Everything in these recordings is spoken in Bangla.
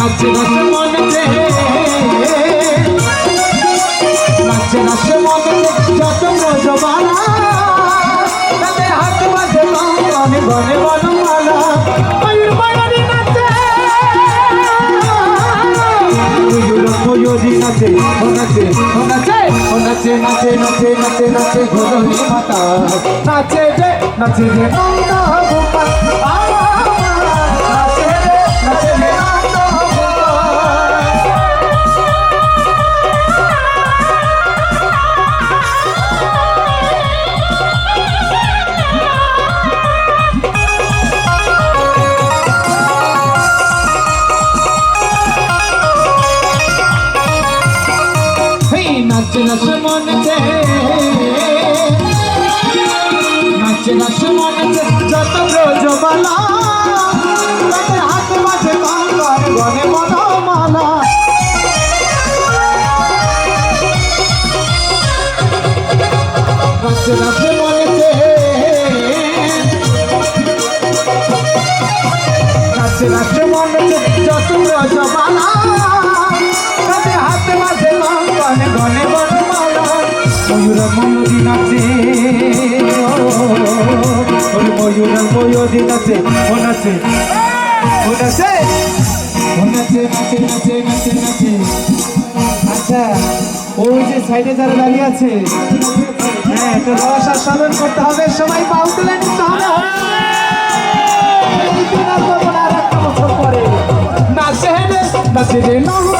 নাচে নাচে মনেতে নাচে নাচে মনেতে যত ব্রজবালা তাদের হাত বাজে গনে গনে বনমালা ময়ূর ময়ূরী নাচে। ময়ূর ময়ূরী নাচে, ও নাচে ও নাচে ও নাচে নাচে নাচে নাচে নাচে ঘোরণী মাতা নাচে রে নাচে রে নন্দ নাচে নাচে মনেতে নাচে নাচে মনেতে যত ব্রজবালা তাদের হাতে মাঝে কঙ্কর গনে মনমালা নাচে নাচে ময়ূর ময়ূরী নাচে ও নাচে ও নাচে ও নাচে নাচে নাচে নাচে নাচে আচ্ছা ওই যে সাইডে যারা দাঁড়িয়ে আছে হ্যাঁ একটু রস আস্বাদন করতে হবে, সবাই পাউ তুলে নিতে হবে। নাচে রে নাচে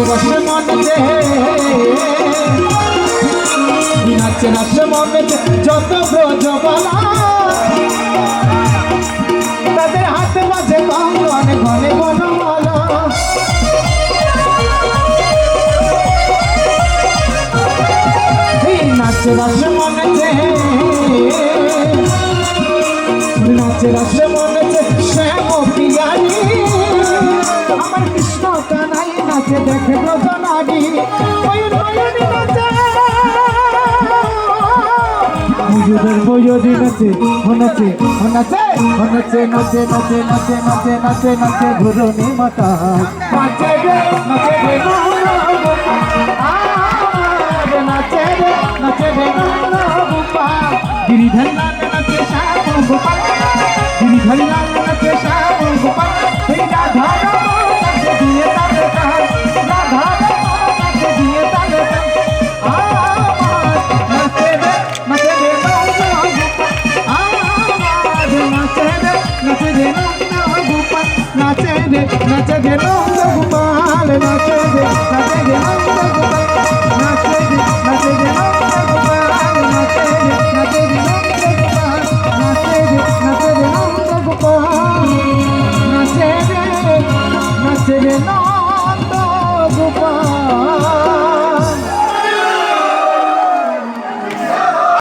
নাচে মনেতে নাচে নাচে মনেতে যত ব্রজবালা তাদের হাতে মাঝে কঙ্গন ঘনে বনমালা। নাচে নাচে মনেতে নাচে নাচে নাচে দেখে ব্রজনারি ময়ূর ময়ূরী নাচে। ময়ূরের ময়ূরী নাচে ও নাচে ও নাচে নাচে নাচে নাচে নাচে নাচে ঘুরনি মাতা। নাচে রে নাচে রে নাচে রে নাচে রে গোপাল গিরিধর। লাল নাচে শ্যাম গোপাল। গিরিধর। যে নন্দ গোপাল নাচে যে নাচে যে নন্দ গোপাল